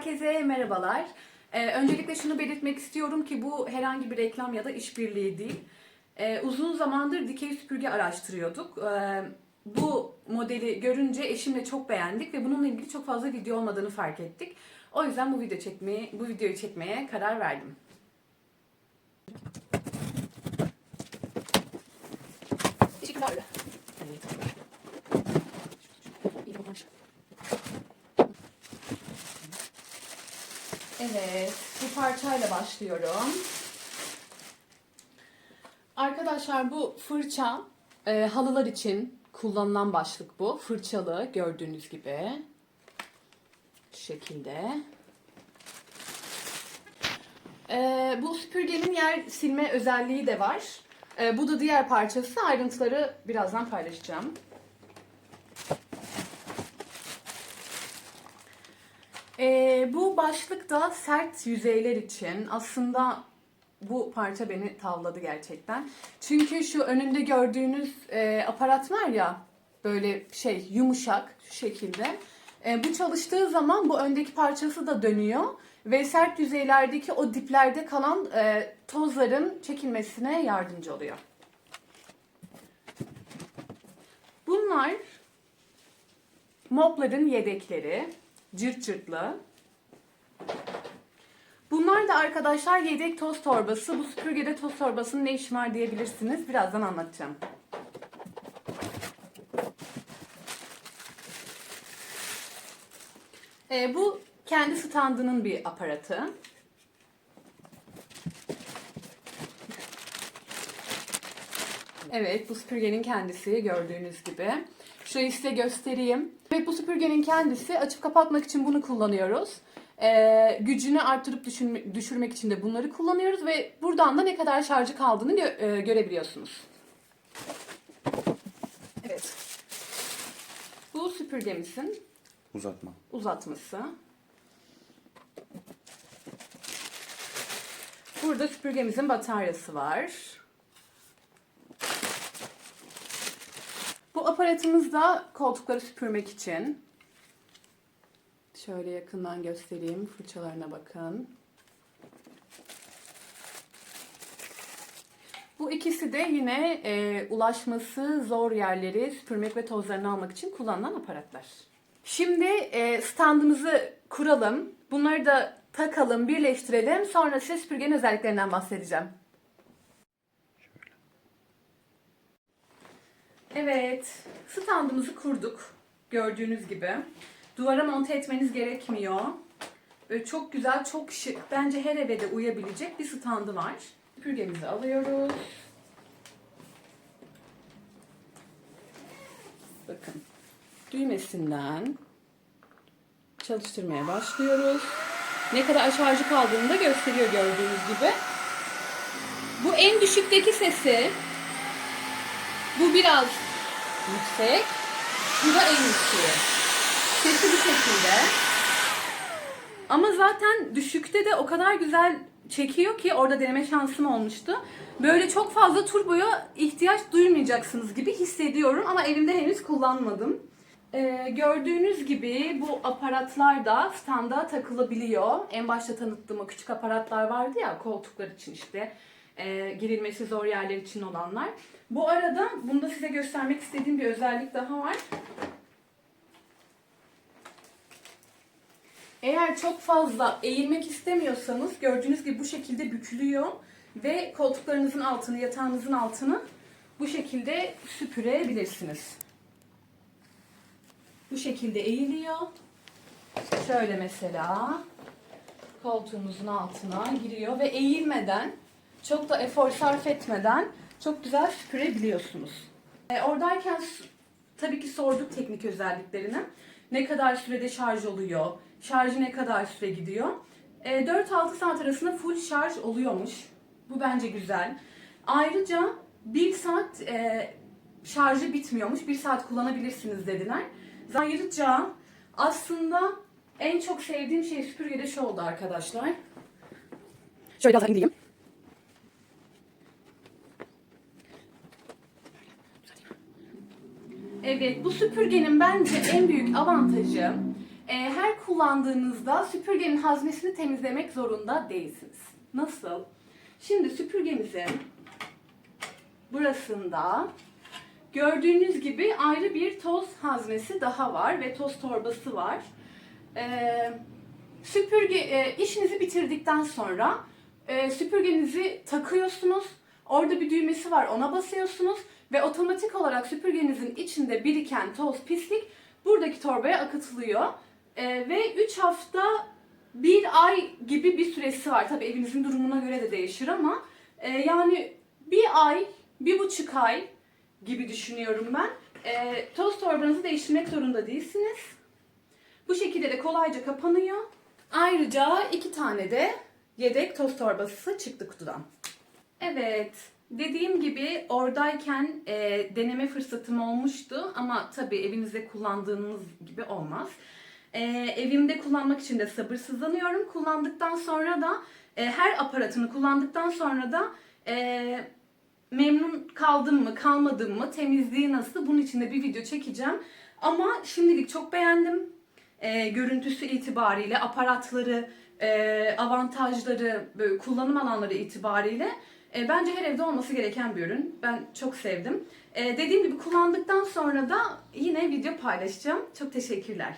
Herkese merhabalar. Ee, öncelikle şunu belirtmek istiyorum ki bu herhangi bir reklam ya da işbirliği değil. Ee, uzun zamandır dikey süpürge araştırıyorduk. Ee, bu modeli görünce eşimle çok beğendik ve bununla ilgili çok fazla video olmadığını fark ettik. O yüzden bu video çekmeyi, bu videoyu çekmeye karar verdim. Teşekkürler. Evet, bu parçayla başlıyorum. Arkadaşlar bu fırça e, halılar için kullanılan başlık bu. Fırçalı gördüğünüz gibi. Şu şekilde. E, bu süpürgenin yer silme özelliği de var. E, bu da diğer parçası. Ayrıntıları birazdan paylaşacağım. Ee, bu başlık da sert yüzeyler için aslında bu parça beni tavladı gerçekten. Çünkü şu önünde gördüğünüz e, aparat var ya böyle şey yumuşak şu şekilde. E, bu çalıştığı zaman bu öndeki parçası da dönüyor ve sert yüzeylerdeki o diplerde kalan e, tozların çekilmesine yardımcı oluyor. Bunlar mopların yedekleri cırt cırtlı. Bunlar da arkadaşlar yedek toz torbası. Bu süpürgede toz torbasının ne işi var diyebilirsiniz. Birazdan anlatacağım. Ee, bu kendi standının bir aparatı. Evet bu süpürgenin kendisi gördüğünüz gibi. Şurayı size göstereyim. Evet bu süpürgenin kendisi açıp kapatmak için bunu kullanıyoruz. Ee, gücünü arttırıp düşürme, düşürmek için de bunları kullanıyoruz ve buradan da ne kadar şarjı kaldığını gö- e, görebiliyorsunuz. Evet. Bu süpürgemizin Uzatma. uzatması. Burada süpürgemizin bataryası var. Aparatımız da koltukları süpürmek için. Şöyle yakından göstereyim. Fırçalarına bakın. Bu ikisi de yine e, ulaşması zor yerleri süpürmek ve tozlarını almak için kullanılan aparatlar. Şimdi e, standımızı kuralım. Bunları da takalım, birleştirelim. Sonra size süpürgenin özelliklerinden bahsedeceğim. Evet, standımızı kurduk. Gördüğünüz gibi. Duvara monte etmeniz gerekmiyor. Böyle çok güzel, çok şık, bence her eve de uyabilecek bir standı var. Süpürgemizi alıyoruz. Bakın, düğmesinden çalıştırmaya başlıyoruz. Ne kadar şarjı kaldığını da gösteriyor gördüğünüz gibi. Bu en düşükteki sesi. Bu biraz yüksek. Bu da en yüksek. Sesi bu şekilde. Ama zaten düşükte de o kadar güzel çekiyor ki orada deneme şansım olmuştu. Böyle çok fazla turboya ihtiyaç duymayacaksınız gibi hissediyorum ama elimde henüz kullanmadım. Ee, gördüğünüz gibi bu aparatlar da standa takılabiliyor. En başta tanıttığım o küçük aparatlar vardı ya koltuklar için işte e, girilmesi zor yerler için olanlar. Bu arada bunda size göstermek istediğim bir özellik daha var. Eğer çok fazla eğilmek istemiyorsanız gördüğünüz gibi bu şekilde bükülüyor ve koltuklarınızın altını, yatağınızın altını bu şekilde süpürebilirsiniz. Bu şekilde eğiliyor. Şöyle mesela koltuğumuzun altına giriyor ve eğilmeden çok da efor sarf etmeden çok güzel süpürebiliyorsunuz. E, oradayken tabii ki sorduk teknik özelliklerini. Ne kadar sürede şarj oluyor, şarjı ne kadar süre gidiyor. E, 4-6 saat arasında full şarj oluyormuş. Bu bence güzel. Ayrıca 1 saat e, şarjı bitmiyormuş. 1 saat kullanabilirsiniz dediler. Ayrıca aslında en çok sevdiğim şey süpürgede şu oldu arkadaşlar. Şöyle biraz indireyim. Evet, bu süpürgenin bence en büyük avantajı e, her kullandığınızda süpürgenin haznesini temizlemek zorunda değilsiniz. Nasıl? Şimdi süpürgemizin burasında gördüğünüz gibi ayrı bir toz haznesi daha var ve toz torbası var. Ee, süpürge e, işinizi bitirdikten sonra e, süpürgenizi takıyorsunuz. Orada bir düğmesi var ona basıyorsunuz ve otomatik olarak süpürgenizin içinde biriken toz pislik buradaki torbaya akıtılıyor. E, ve 3 hafta bir ay gibi bir süresi var. Tabii evinizin durumuna göre de değişir ama e, yani bir ay, bir buçuk ay gibi düşünüyorum ben. E, toz torbanızı değiştirmek zorunda değilsiniz. Bu şekilde de kolayca kapanıyor. Ayrıca iki tane de yedek toz torbası çıktı kutudan. Evet, dediğim gibi oradayken e, deneme fırsatım olmuştu ama tabii evinizde kullandığınız gibi olmaz. E, evimde kullanmak için de sabırsızlanıyorum. Kullandıktan sonra da e, her aparatını kullandıktan sonra da e, memnun kaldım mı, kalmadım mı, temizliği nasıl bunun için de bir video çekeceğim. Ama şimdilik çok beğendim. E, görüntüsü itibariyle, aparatları, e, avantajları, böyle kullanım alanları itibariyle e, bence her evde olması gereken bir ürün. Ben çok sevdim. E, dediğim gibi kullandıktan sonra da yine video paylaşacağım. Çok teşekkürler.